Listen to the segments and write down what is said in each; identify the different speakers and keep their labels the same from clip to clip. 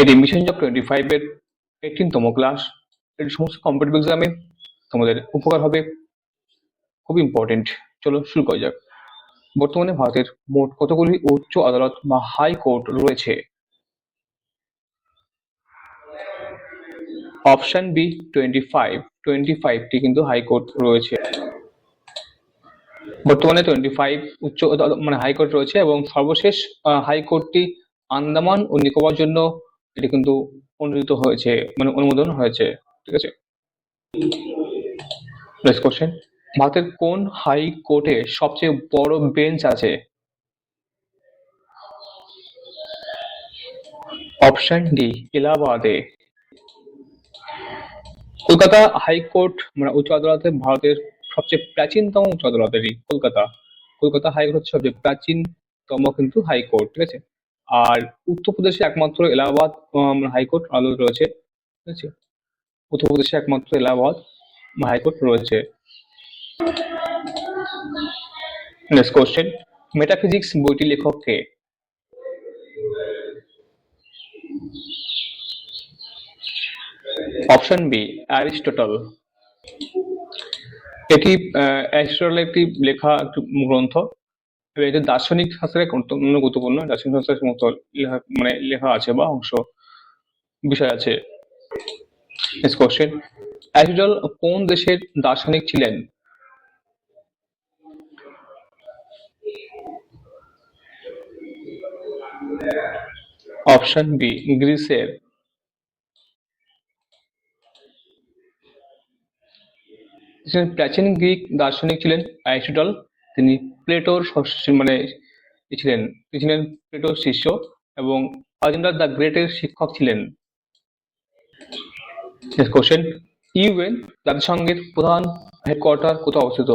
Speaker 1: এটি mission job twenty ফাইভের এইটিনতম class এটি সমস্ত কম্পিটিটিভ এক্সামে তোমাদের উপকার হবে। খুব ইম্পর্টেন্ট চলো শুরু করা যাক। বর্তমানে ভারতের মোট কতগুলি উচ্চ আদালত বা হাই কোর্ট রয়েছে? Option B twenty five twenty ফাইভটি কিন্তু হাইকোর্ট রয়েছে। বর্তমানে টোয়েন্টি ফাইভ উচ্চ মানে হাইকোর্ট রয়েছে এবং সর্বশেষ হাইকোর্টটি আন্দামান ও নিকোবর জন্য এটি কিন্তু অনুমোদিত হয়েছে মানে অনুমোদন হয়েছে, ঠিক আছে? নেক্সট কোশ্চেন ভারতের কোন হাই কোর্টে সবচেয়ে বড় বেঞ্চ আছে? অপশন ডি এলাহাবাদে। কলকাতা হাইকোর্ট মানে উচ্চ আদালতে ভারতের সবচেয়ে প্রাচীনতম উচ্চ আদালত কলকাতা। কলকাতা হাইকোর্ট হচ্ছে সবচেয়ে প্রাচীনতম কিন্তু হাইকোর্ট ঠিক আছে? আর উত্তরপ্রদেশে একমাত্র এলাহাবাদ হাইকোর্ট আদালত রয়েছে। ঠিক আছে? উত্তরপ্রদেশে একমাত্র এলাহাবাদ হাইকোর্ট রয়েছে। নেক্সট কোশ্চেন মেটাফিজিক্স বইটি লেখক কে? অপশন বি অ্যারিস্টটল এটি আহ, অ্যারিস্টটলের একটি লেখা গ্রন্থ। এটি দার্শনিক শাস্ত্রে গুরুত্বপূর্ণ গুরুত্বপূর্ণ, দার্শনিক শাস্ত্রের সমস্ত লেখা মানে লেখা আছে বা অংশ বিষয় আছে। নেক্সট কোশ্চেন অ্যারিস্টটল কোন দেশের দার্শনিক ছিলেন? অপশন বি গ্রিসের প্রাচীন গ্রিক দার্শনিক ছিলেন অ্যারিস্টটল তিনি প্লেটোর মানে ছিলেন, তিনি ছিলেন প্লেটোর শিষ্য এবং আলেকজান্ডার দ্য গ্রেটের শিক্ষক ছিলেন। কোশ্চেন ইউএন জাতিসংঘের প্রধান হেডকোয়ার্টার কোথায় অবস্থিত?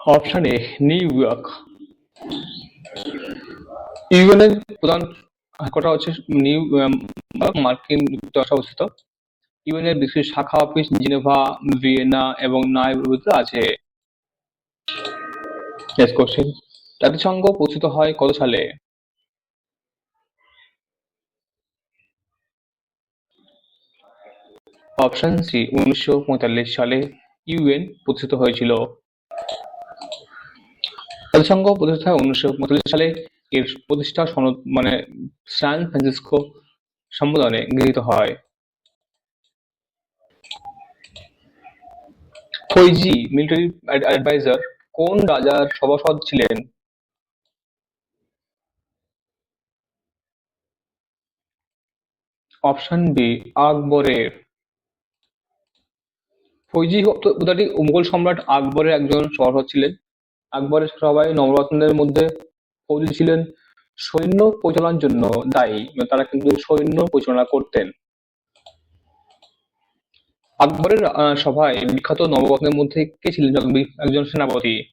Speaker 1: Option A New York UN এর প্রধান হেডকোয়ার্টার হচ্ছে নিউ মার্কিন যুক্তরাষ্ট্রে অবস্থিত। ইউএন এর বিশেষ শাখা অফিস জেনেভা, ভিয়েনা এবং নাইরোবিতে আছে। জাতিসংঘ প্রস্তুত হয় কত সালে? অপশন সি উনিশশো পঁয়তাল্লিশ সালে ইউএন প্রতিষ্ঠিত হয়েছিল। জাতিসংঘ প্রতিষ্ঠা উনিশশো সালে। এর প্রতিষ্ঠা সনদ মানে সান ফ্রান্সিসকো সম্মেলনে গৃহীত হয়। ফৈজি মিলিটারি অ্যাডভাইজার কোন রাজার সভাসদ ছিলেন? অপশন বি আকবরের। ফৈজি উপাধিটি মুঘল সম্রাট আকবরের একজন সভাসদ ছিলেন। আকবরের সবাই নবরত্নদের মধ্যে ফৌজি ছিলেন। সৈন্য পরিচালনার জন্য দায়ী, তারা কিন্তু সৈন্য পরিচালনা করতেন। আকবরের সভায় বিখ্যাত নবরত্নের মধ্যে কে ছিলেন একজন- সেনাপতি?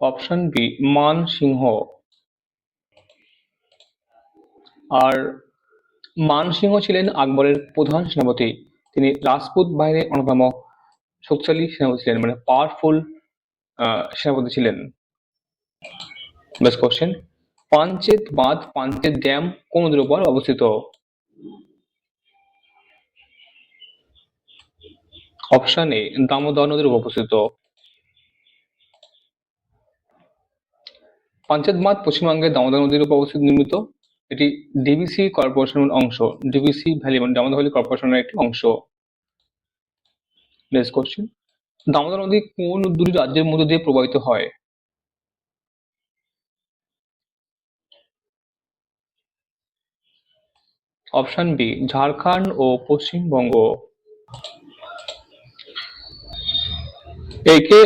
Speaker 1: অপশন বি, মান সিংহ। আর মান সিংহ ছিলেন আকবরের প্রধান সেনাপতি। তিনি রাজপুত বাহিনীর অন্যতম শক্তিশালী সেনাপতি ছিলেন মানে পাওয়ারফুল সেনাপতি ছিলেন। বেস্ট কোশ্চেন পাঞ্চেত বাঁধ, পাঞ্চেত ড্যাম কোন উপর অবস্থিত? অপশন এ দামোদর নদীর উপর অবস্থিত। পাঞ্চেত বাঁধ পশ্চিমবঙ্গের দামোদর নদীর উপর অবস্থিত নির্মিত। এটি ডিবিসি কর্পোরেশনের অংশ। ডিবিসি ভ্যালি মানে দামোদর ভ্যালি কর্পোরেশনের একটি অংশ। নেক্সট কোশ্চেন দামোদর নদী কোন দুটি রাজ্যের মধ্যে দিয়ে প্রবাহিত হয়? অপশন বি ঝাড়খণ্ড ও পশ্চিমবঙ্গ। একে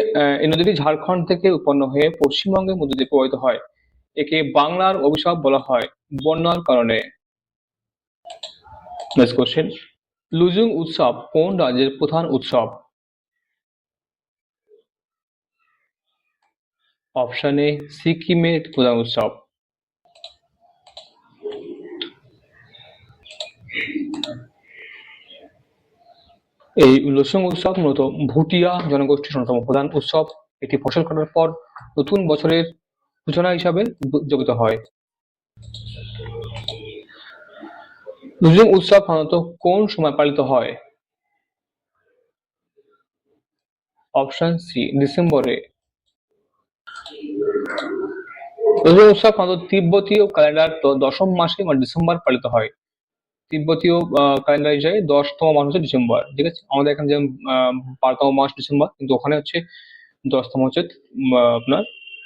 Speaker 1: এই নদীটি ঝাড়খণ্ড থেকে উৎপন্ন হয়ে পশ্চিমবঙ্গের মধ্যে দিয়ে প্রবাহিত হয়। একে বাংলার অভিশাপ বলা হয়, বন্যার কারণে। কোশ্চেন লুজুং উৎসব কোন রাজ্যের প্রধান উৎসব? অপশন সিকিমের প্রধান উৎসব। এই লোসং উৎসব মূলত ভুটিয়া জনগোষ্ঠীর অন্যতম প্রধান উৎসব। এটি ফসল কাটার পর নতুন বছরের সূচনা হিসাবে উদযাপিত হয়। লোসং উৎসব সাধারণত কোন সময় পালিত হয়? অপশন সি, ডিসেম্বরে। লোসং উৎসব সাধারণত তিব্বতীয় ক্যালেন্ডার দশম মাসে বা ডিসেম্বর পালিত হয়। তিব্বতীয় ক্যালেন্ডার হিসাবে দশতম মাস হচ্ছে ডিসেম্বর, ঠিক আছে? আমাদের এখানে যেমন বারোতম মাস ডিসেম্বর, কিন্তু ওখানে হচ্ছে দশতম হচ্ছে আপনার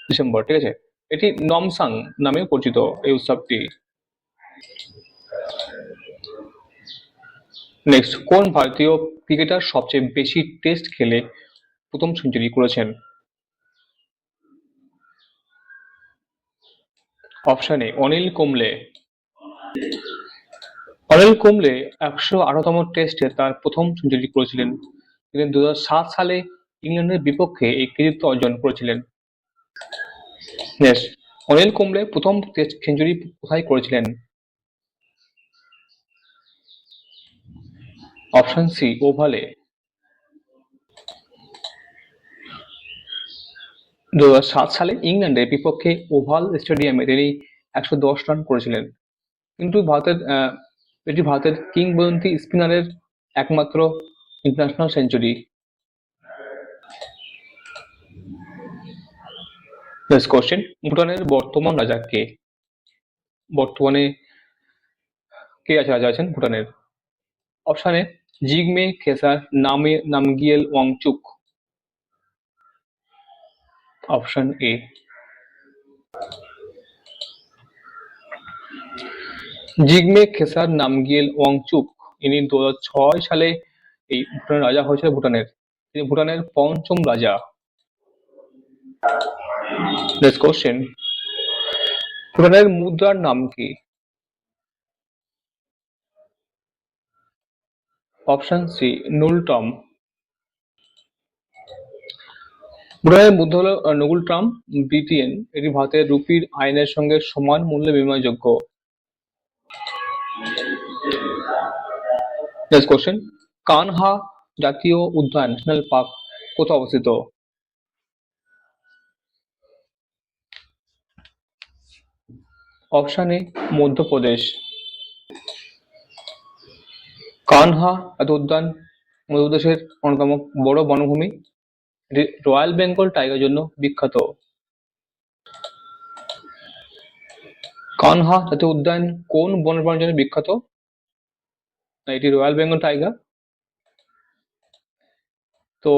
Speaker 1: ডিসেম্বর, ঠিক আছে? এটি নমসাং নামে পরিচিত এই উৎসবটি। নেক্সট কোন ভারতীয় ক্রিকেটার সবচেয়ে বেশি টেস্ট খেলে প্রথম সেঞ্চুরি করেছেন? Option A Anil Kumble. Anil Kumble একশো আঠারোতম টেস্টে তার প্রথম সেঞ্চুরি করেছিলেন। তিনি দু সালে ইংল্যান্ডের বিপক্ষে এই কৃতিত্ব অর্জন করেছিলেন। অনিল কুম্বলে প্রথম টেস্ট সেঞ্চুরি কোথায় করেছিলেন? অপশন সি, ওভালে। দু সাত সালে ইংল্যান্ডের বিপক্ষে ওভাল স্টেডিয়ামে তিনি একশো দশ রান করেছিলেন। কিন্তু ভারতের এটি ভারতের কিংবদন্তি স্পিনারের একমাত্র ইন্টারন্যাশনাল সেঞ্চুরি নেক্সট কোশ্চেন ভুটানের বর্তমান রাজা কে? বর্তমানে কে আছে রাজা আছেন? ভুটানের। অপশানে জিগমে খেসার নামে Namgyel Wangchuck. Option A Jigme Khesar Namgyel Wangchuck. ইনি দু ছয় সালে এই ভুটানের রাজা হয়েছিল ভুটানের। তিনি ভুটানের পঞ্চম রাজা। নেক্সট কোশ্চেন ভুটানের মুদ্রার নাম কি? অপশন সি নুলটম ভুটানের মুদ্রা হলো আহ, নুগুল ট্রাম বিটিএন এটি ভারতের রুপির আইনের সঙ্গে সমান মূল্যে বিনিময়যোগ্য। নেক্সট কোশ্চেন কানহা জাতীয় উদ্যান ন্যাশনাল পার্ক কোথায় অবস্থিত? অপশন এ মধ্যপ্রদেশ কানহা জাতীয় উদ্যান মধ্যপ্রদেশের অন্যতম বড় বনভূমি রয়্যাল বেঙ্গল টাইগার জন্য বিখ্যাত। কানহা জাতীয় উদ্যান কোন বন্যপ্রাণীর জন্য বিখ্যাত? এটি রয়্যাল বেঙ্গল টাইগার। তো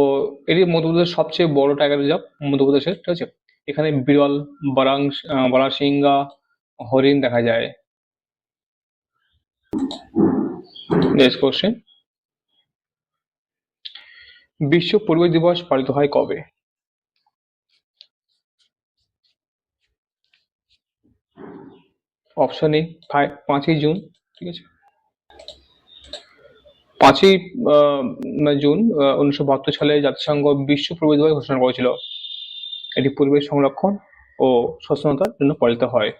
Speaker 1: এটি মধ্যপ্রদেশের সবচেয়ে বড় টাইগার রিজার্ভ মধ্যপ্রদেশের, ঠিক আছে? এখানে বিরল, বারাং বারাসিঙ্গা, হরিণ দেখা যায়। নেক্সট কোশ্চেন বিশ্ব পরিবেশ দিবস পালিত হয় কবে? অপশন এ পাঁচই জুন, ঠিক আছে? পাঁচই জুন উনিশশো বাহাত্তর সালে জাতিসংঘ বিশ্ব পরিবেশ দিবস ঘোষণা করেছিল। এটি পরিবেশ সংরক্ষণ ও সচেতনতার জন্য পালিত হয়।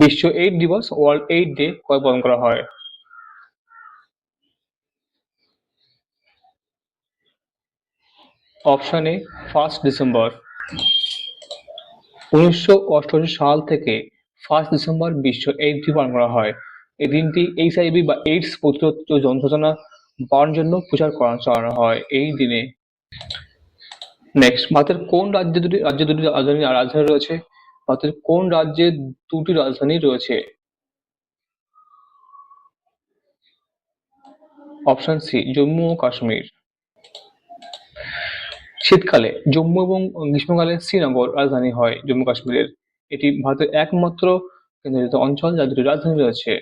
Speaker 1: বিশ্ব এইড দিবস, ওয়ার্ল্ড এইড ডে, কবে পালন করা হয়? Option A, first December. উনিশশো অষ্টআশি সাল থেকে ফার্স্ট ডিসেম্বর বিশ্ব এইডস ডে পালন করা হয়। এই দিনটি এইচআইভি বা এইডস প্রতিরোধ ও যন্ত্রণা বাড়ানোর জন্য প্রচার করা চালানো হয়। এই দিনে নেক্সট ভারতের কোন রাজ্যে দুটি রাজ্যে দুটি রাজধানী রাজধানী রয়েছে? ভারতের কোন রাজ্যে দুটি রাজধানী রয়েছে? অপশন সি জম্মু ও কাশ্মীর। শীতকালে জম্মু এবং গ্রীষ্মকালে শ্রীনগর রাজধানী হয় জম্মু কাশ্মীরের। এটি ভারতের একমাত্র কেন্দ্রশাসিত অঞ্চল যার দুটি রাজধানী রয়েছে।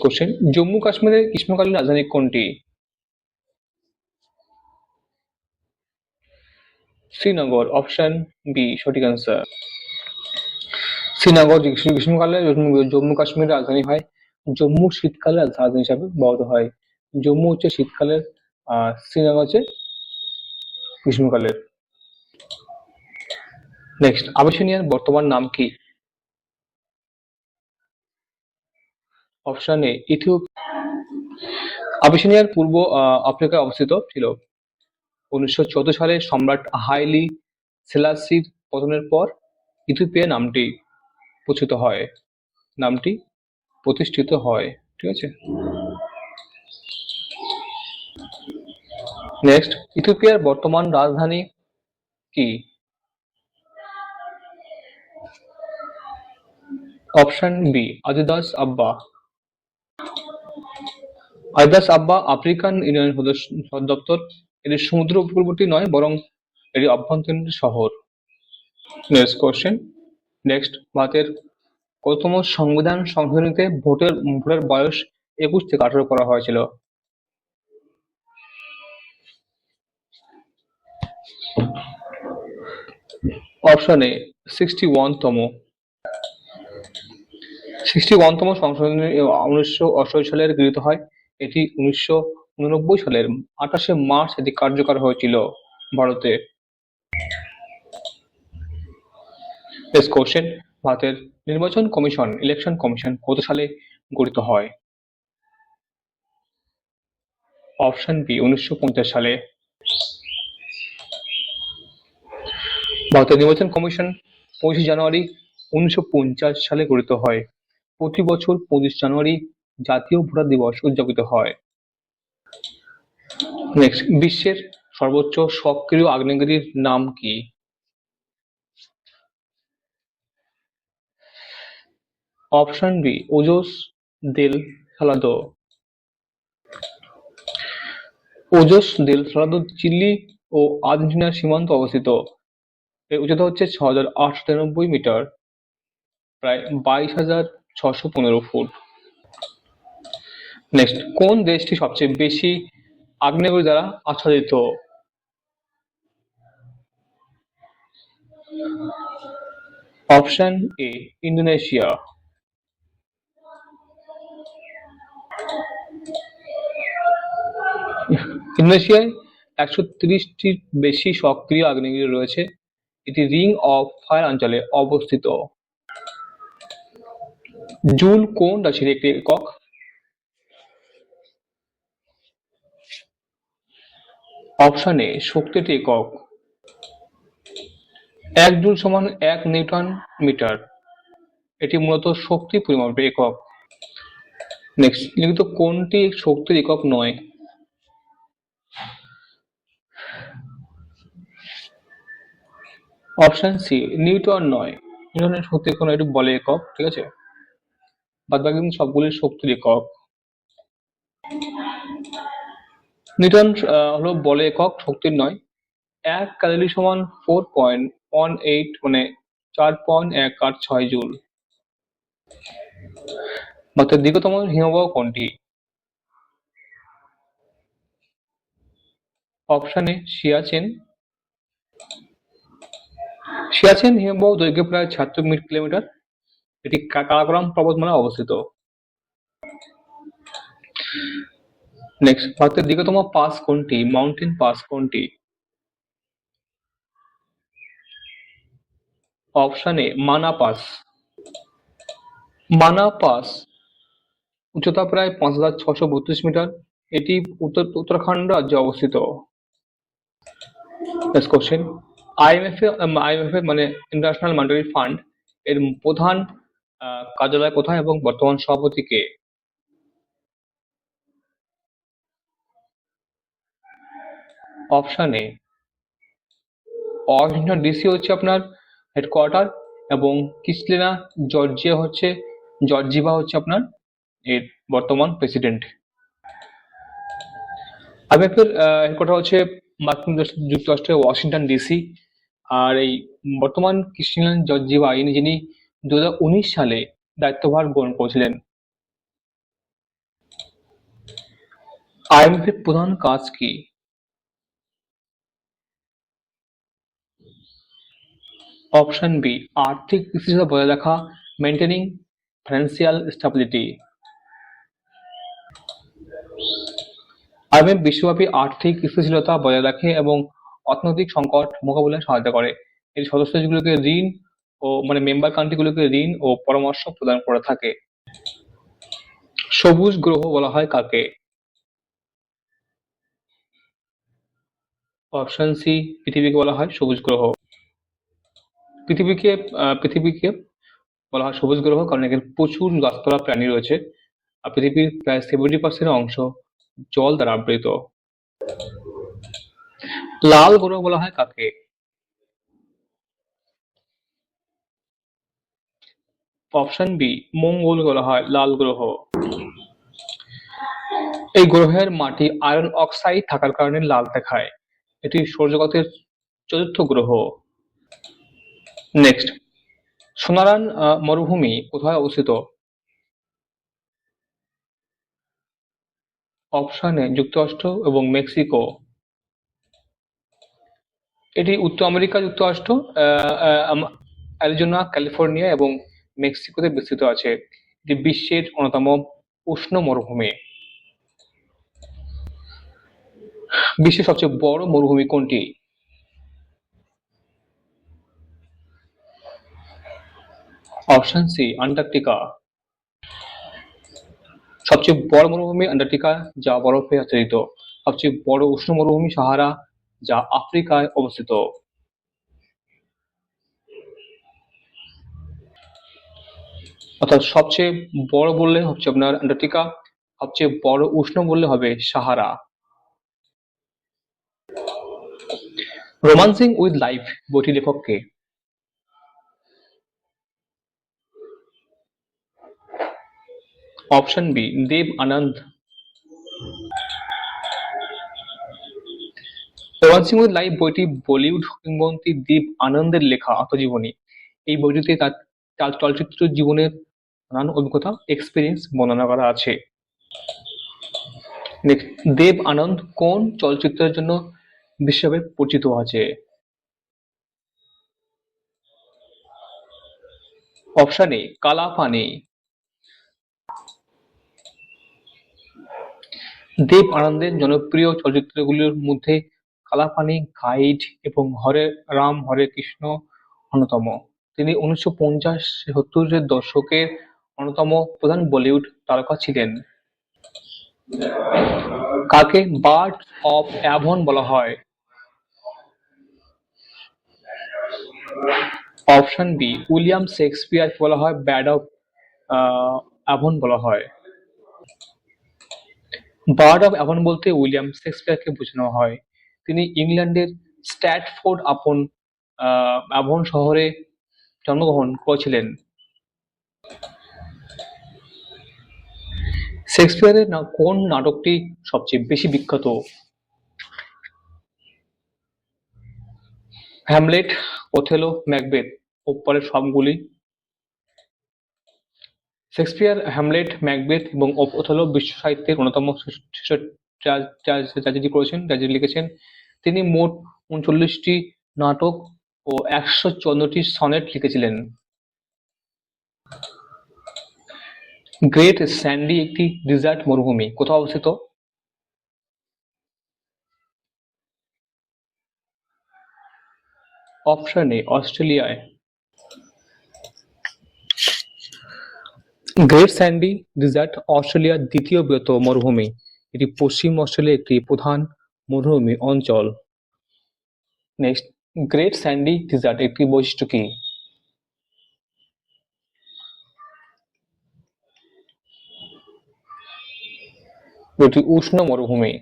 Speaker 1: কোশ্চেন জম্মু কাশ্মীরের গ্রীষ্মকালীন রাজধানী কোনটি? শ্রীনগর অপশন বি সঠিক অ্যান্সার শ্রীনগর গ্রীষ্মকালে জম্মু- কাশ্মীরের রাজধানী হয়, জম্মু শীতকালে রাজধানী হিসাবে ব্যবহৃত হয়। জম্মু হচ্ছে শীতকালের শ্রীনগর হচ্ছে গ্রীষ্মকালের নেক্সট আবিসিনিয়ার বর্তমান নাম কি? Option A ইথিওপ। আবিসিনিয়ার পূর্ব আফ্রিকায় অবস্থিত ছিল। উনিশশো চৌদ্দ সালে সম্রাট হাইলি সেলাসির পতনের পর ইথিওপিয়া নামটি প্রচলিত হয়। নামটি প্রতিষ্ঠিত হয়, ঠিক আছে? নেক্সট ইথিওপিয়ার বর্তমান রাজধানী কি? অপশন বি আদিদাস আব্বা আদিদাস আব্বা আফ্রিকান ইউনিয়ন সদস্য দপ্তর। এটি সমুদ্র উপকূলবর্তী নয়, বরং এটি অভ্যন্তরীণ শহর। নেক্সট কোশ্চেন নেক্সট ভারতের কততম সংবিধান সংশোধনীতে ভোটের ভোটের বয়স একুশ থেকে আঠারো করা হয়েছিল? অপশন এ সিক্সটি তম সিক্সটি তম সংশোধনী উনিশশো অষ্টআশি সালে গৃহীত হয়। এটি উনিশশো উননব্বই সালের আঠাশে মার্চ এটি কার্যকর হয়েছিল ভারতে। নেক্সট কোশ্চেন ভারতের নির্বাচন কমিশন ইলেকশন কমিশন কত সালে গঠিত হয়? অপশন বি উনিশশো পঞ্চাশ সালে। ভারতের নির্বাচন কমিশন পঁচিশে জানুয়ারি উনিশশো পঞ্চাশ সালে গঠিত হয়। প্রতি বছর পঁচিশ জানুয়ারি জাতীয় ভোটার দিবস উদযাপিত হয়। নেক্সট বিশ্বের সর্বোচ্চ সক্রিয় আগ্নেয়গিরির নাম কি? Option B Ojos del Salado. Ojos del Salado, Chile ও আর্জেন্টিনার সীমান্ত অবস্থিত। এর উচ্চতা হচ্ছে ছ হাজার আটশো তিরানব্বই মিটার, প্রায় বাইশ হাজার ছশো পনেরো ফুট। নেক্সট কোন দেশটি সবচেয়ে বেশি আগ্নেয়গিরি দ্বারা আচ্ছাদিত? অপশন এ ইন্দোনেশিয়া ইন্দোনেশিয়ায় একশো তিরিশটির বেশি সক্রিয় আগ্নেয়গিরি রয়েছে। এটি রিং অফ ফায়ার অঞ্চলে অবস্থিত। জুল কোন রাশির একটি একক? অপশন এ শক্তিটি একক। এক জুল সমান এক নিউটন মিটার। এটি মূলত শক্তি পরিমাপের একক। নেক্সট, লিখিত কোনটি শক্তির একক নয়? অপশন সি নিউটন নয়। নিউটনের শক্তি কোনো একটু বলে একক, ঠিক আছে? বাদ বাকি সবগুলি শক্তির একক। নিউটন হলো বলে একক, শক্তির নয়। এক ক্যালোরি সমান ফোর পয়েন্ট ওয়ান এইট মানে চার পয়েন্ট এক আট ছয় জুল। ভারতের দীর্ঘতম হিমবাহ কোনটি? অপশন সিয়াচেন সিয়াচেন হিমবাহ দৈর্ঘ্য প্রায় ছিয়াত্তর কিলোমিটার। এটি কারাকোরাম পর্বতমালায় অবস্থিত। নেক্সট ভারতের দীর্ঘতম পাস কোনটি? মাউন্টেন পাস কোনটি? Option A Mana pass Mana pass উচ্চতা প্রায় পাঁচ হাজার ছশো বত্রিশ মিটার। এটি উত্তর উত্তরাখণ্ড রাজ্যে অবস্থিত। কোশ্চেন আইএমএফ আইএমএফ মানে ইন্টারন্যাশনাল মনিটারি ফান্ড এর প্রধান কার্যালয় কোথায় এবং বর্তমান সভাপতি কে? অপশন এ, ওয়াশিংটন ডিসি হচ্ছে আপনার হেডকোয়ার্টার এবং কিসলিনা জর্জিয়া হচ্ছে জর্জিভা হচ্ছে আপনার এর বর্তমান প্রেসিডেন্ট। আইএমএফ এর হেডকোয়ার্টার হচ্ছে মার্কিন যুক্তরাষ্ট্রের ওয়াশিংটন ডিসি। আর এই বর্তমান ক্রিস্টিনা জর্জিভা ইনি যিনি দুই হাজার উনিশ সালে দায়িত্বভার গ্রহণ করেছিলেন আইএমএফ প্রধান কাজ কি? অপশন বি, আর্থিক স্থিতিশীলতা বজায় রাখা মেনটেনিং ফিনান্সিয়াল স্টেবিলিটি। আইএমএফ বিশ্বব্যাপী আর্থিক স্থিতিশীলতা বজায় রাখে এবং অর্থনৈতিক সংকট মোকাবিলায় সহায়তা করে। এর সদস্য দেশগুলোকে ঋণ ও মানে মেম্বার কান্ট্রিগুলোকে ঋণ ও পরামর্শ প্রদান করে থাকে। সবুজ গ্রহ বলা হয় কাকে? অপশন সি পৃথিবীকে বলা হয় সবুজ গ্রহ। পৃথিবীকে পৃথিবীকে বলা হয় সবুজ গ্রহ কারণ এখানে প্রচুর গাছপালা, প্রাণী রয়েছে। আর পৃথিবীর প্রায় সেভেন্টি পার্সেন্ট অংশ জল দ্বারা আবৃত। লাল গ্রহ বলা হয় কাকে? অপশন বি মঙ্গল বলা হয়, লাল গ্রহ। এই গ্রহের মাটি আয়রন অক্সাইড থাকার কারণে লাল দেখায়। এটি সৌরজগতের চতুর্থ গ্রহ। নেক্সট সোনারান মরুভূমি কোথায় অবস্থিত? অপশন এ যুক্তরাষ্ট্র এবং মেক্সিকো। এটি উত্তর আমেরিকা, যুক্তরাষ্ট্র অ্যারিজোনা, ক্যালিফোর্নিয়া এবং মেক্সিকোতে বিস্তৃত আছে। এটি বিশ্বের অন্যতম উষ্ণ মরুভূমি। বিশ্বের সবচেয়ে বড় মরুভূমি কোনটি? Option C, Antarctica. সবচেয়ে বড় মরুভূমি আন্টার্কটিকা, যা বরফে আচ্ছাদিত। সবচেয়ে বড় উষ্ণ মরুভূমি সাহারা যা আফ্রিকায় অবস্থিত। অর্থাৎ সবচেয়ে বড় বললে হচ্ছে আপনার আন্টার্কটিকা সবচেয়ে বড় উষ্ণ বললে হবে সাহারা। রোমান্সিং উইথ লাইফ বইটি লেখককে option B, Dev Anand romancing with life বইটি বলিউড কিংবদন্তি দীপ আনন্দের লেখা, আত্মজীবনী। এই বইটিতে তার তার চলচ্চিত্র জীবনের নানান অভিজ্ঞতা এক্সপিরিয়েন্স বর্ণনা করা আছে। দেব আনন্দ কোন চলচ্চিত্রের জন্য বিশ্বব্যাপী পরিচিত আছে? অপশন এ কালা পানি দেব আনন্দের জনপ্রিয় চলচ্চিত্রগুলির মধ্যে কালাপানি গাইড এবং হরে রাম, হরে কৃষ্ণ অন্যতম। তিনি উনিশশো পঞ্চাশ সত্তরের দশকের অন্যতম প্রধান বলিউড তারকা ছিলেন। কাকে বার্ড অফ অ্যাভন বলা হয়? অপশন বি, উইলিয়াম শেক্সপিয়ার বলা হয়, ব্যাড অফ অ্যাভন বলা হয়। বার্ড অফ অ্যাভন বলতে উইলিয়াম শেক্সপিয়ারকে বোঝানো হয়। তিনি ইংল্যান্ডের স্ট্যাটফোর্ড আপন অ্যাভন শহরে জন্মগ্রহণ করেছিলেন। শেক্সপিয়ারের কোন নাটকটি সবচেয়ে বেশি বিখ্যাত? হ্যামলেট, ওথেলো, ম্যাকবেথ ওপরের সবগুলি। শেক্সপিয়ার, হ্যামলেট, ম্যাকবেথ এবং ওথেলো বিশ্ব সাহিত্যের অন্যতম ট্র্যাজেডি করেছেন ট্র্যাজেডি লিখেছেন, তিনি মোট উনচল্লিশটি নাটক ও একশো চুয়ান্নটি সনেট লিখেছিলেন। গ্রেট স্যান্ডি একটি ডিজার্ট মরুভূমি কোথাও অবস্থিত? অপশন এ, অস্ট্রেলিয়ায়। গ্রেট স্যান্ডি ডিজার্ট, অস্ট্রেলিয়ার দ্বিতীয় বৃহত্তম মরুভূমি। এটি পশ্চিম অস্ট্রেলিয়ার একটি প্রধান মরুভূমি অঞ্চল। নেক্সট, গ্রেট স্যান্ডি ডিজার্ট একটি বৈশিষ্ট্য কি? এটি উষ্ণ মরুভূমি।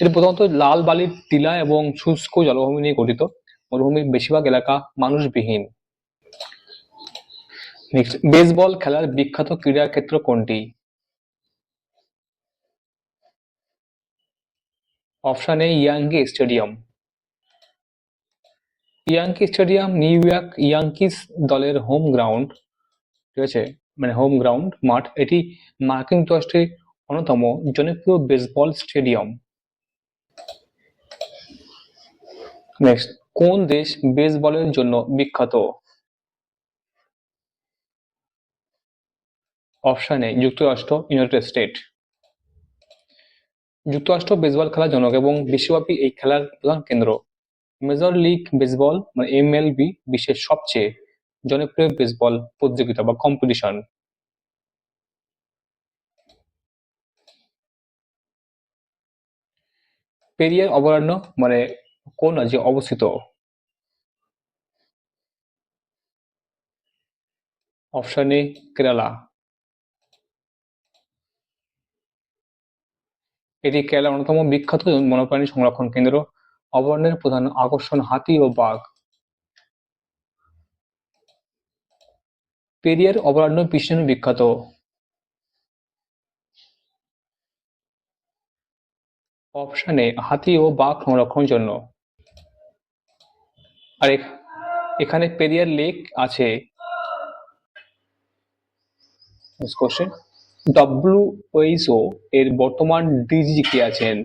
Speaker 1: এটি প্রধানত লাল বালির টিলা এবং শুষ্ক জলভূমি নিয়ে গঠিত। মরুভূমির বেশিরভাগ এলাকা মানুষবিহীন। নেক্সট, বেসবল খেলার বিখ্যাত ক্রীড়া ক্ষেত্র কোনটি? Option A Yankee stadium. Yankee stadium, New York Yankees দলের হোম গ্রাউন্ড, ঠিক আছে? মানে হোম গ্রাউন্ড, মাঠ। এটি মার্কিন যুক্তরাষ্ট্রের অন্যতম জনপ্রিয় বেসবল স্টেডিয়াম। নেক্সট, কোন দেশ বেসবলের জন্য বিখ্যাত? অপশন এ যুক্তরাষ্ট্র, ইউনাইটেড স্টেট। যুক্তরাষ্ট্র বেসবল খেলা জনক এবং বিশ্বব্যাপী এই খেলার প্রধান কেন্দ্র। মেজর লীগ বেসবল বা এম এল বি বিশ্বের সবচেয়ে জনপ্রিয় বেসবল প্রতিযোগিতা বা কম্পিটিশন। পেরিয়ার অভয়ারণ্য মানে কোন রাজ্যে অবস্থিত? অপশন এ কেরালা এটি কেরালার অন্যতম বিখ্যাত বন্যপ্রাণী সংরক্ষণ কেন্দ্র। অভয়ারণ্যের প্রধান আকর্ষণ হাতি ও বাঘ। পেরিয়ার অভয়ারণ্য কিসের বিখ্যাত। অপশন হাতি ও বাঘ সংরক্ষণের জন্য। আর এখানে পেরিয়ার লেক আছে। কোশ্চেন ডব্লিউএইচও এর বর্তমান ডিজি কে আছেন?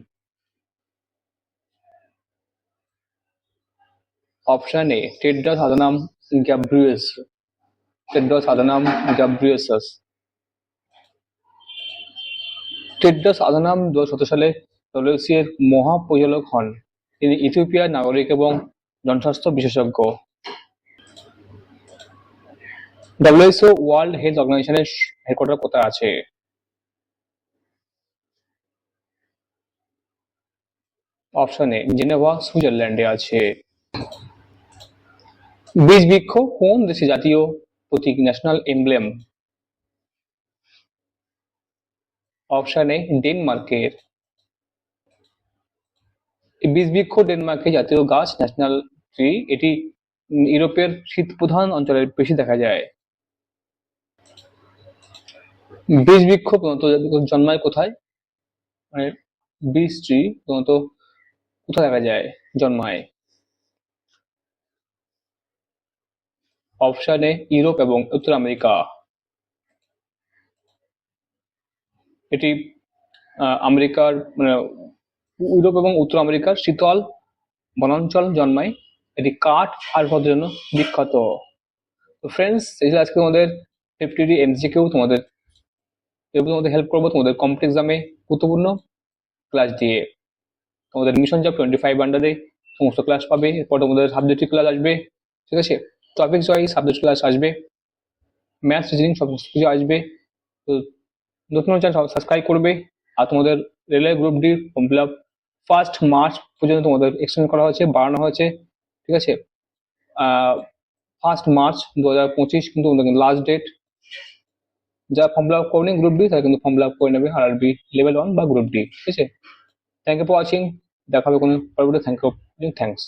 Speaker 1: অপশন এ টেড্রাস আদানাম গ্যাব্রিয়েস টেড্রাস আদানাম গ্যাব্রিয়েসাস টেড্রাস আদানাম দু সালে ডব্লিউসি এর মহাপরিচালক হন। তিনি ইথিওপিয়ার নাগরিক এবং জনস্বাস্থ্য বিশেষজ্ঞ। ডব্লিউএইচও ওয়ার্ল্ড হেলথ অর্গানাইজেশনের হেডকোয়ার্টার কোথায় আছে? অপশন এ জেনেভা সুইজারল্যান্ডে আছে। বীজ বৃক্ষ কোন দেশে জাতীয় প্রতীক ন্যাশনাল এমব্লেম অপশন এ ডেনমার্কের বীজ বৃক্ষ ডেনমার্কের জাতীয় গাছ ন্যাশনাল ট্রি এটি ইউরোপের শীত প্রধান অঞ্চলে বেশি দেখা যায়। বীজ বৃক্ষ প্রধানত জন্মায় কোথায়? মানে বীজ ট্রি প্রধানত কোথায় দেখা যায়? জন্মায়। অপশন এ ইউরোপ এবং উত্তর আমেরিকা। এটি আমেরিকার মানে ইউরোপ এবং উত্তর আমেরিকার শীতল বনাঞ্চল জন্মায়। এটি কাঠ আসবাবের জন্য বিখ্যাত। তো ফ্রেন্ডস এই আজকে তোমাদের ফিফটি এমসিকিউ তোমাদের এগুলো তোমাদের হেল্প করব। তোমাদের কম্পিটিভ এক্সামে গুরুত্বপূর্ণ। ক্লাস দিয়ে তোমাদের মিশন জব টোয়েন্টি ফাইভ আন্ডারে সমস্ত ক্লাস পাবে। এরপর তোমাদের সাবজেক্টিভ ক্লাস আসবে। ঠিক আছে? টপিক ওয়াইজ সাবজেক্ট ক্লাস আসবে। ম্যাথস রিজনিং সমস্ত কিছু আসবে। তো নতুন চ্যানেল সাবস্ক্রাইব করবে। আর তোমাদের railway group D form fill up first March পর্যন্ত তোমাদের এক্সটেন্ড করা হয়েছে, বাড়ানো হয়েছে। ঠিক আছে? ফার্স্ট মার্চ দু হাজার পঁচিশ কিন্তু লাস্ট ডেট যারা ফর্ম ফিল আপ করেনি গ্রুপ ডি তারা কিন্তু ফর্ম ফিল আপ করে নেবে আর বি লেভেল ওয়ান বা গ্রুপ ডি ঠিক আছে? থ্যাংক ইউ ফর ওয়াচিং দেখা হবে কোনো পরবর্তী থ্যাংক ইউ থ্যাংকস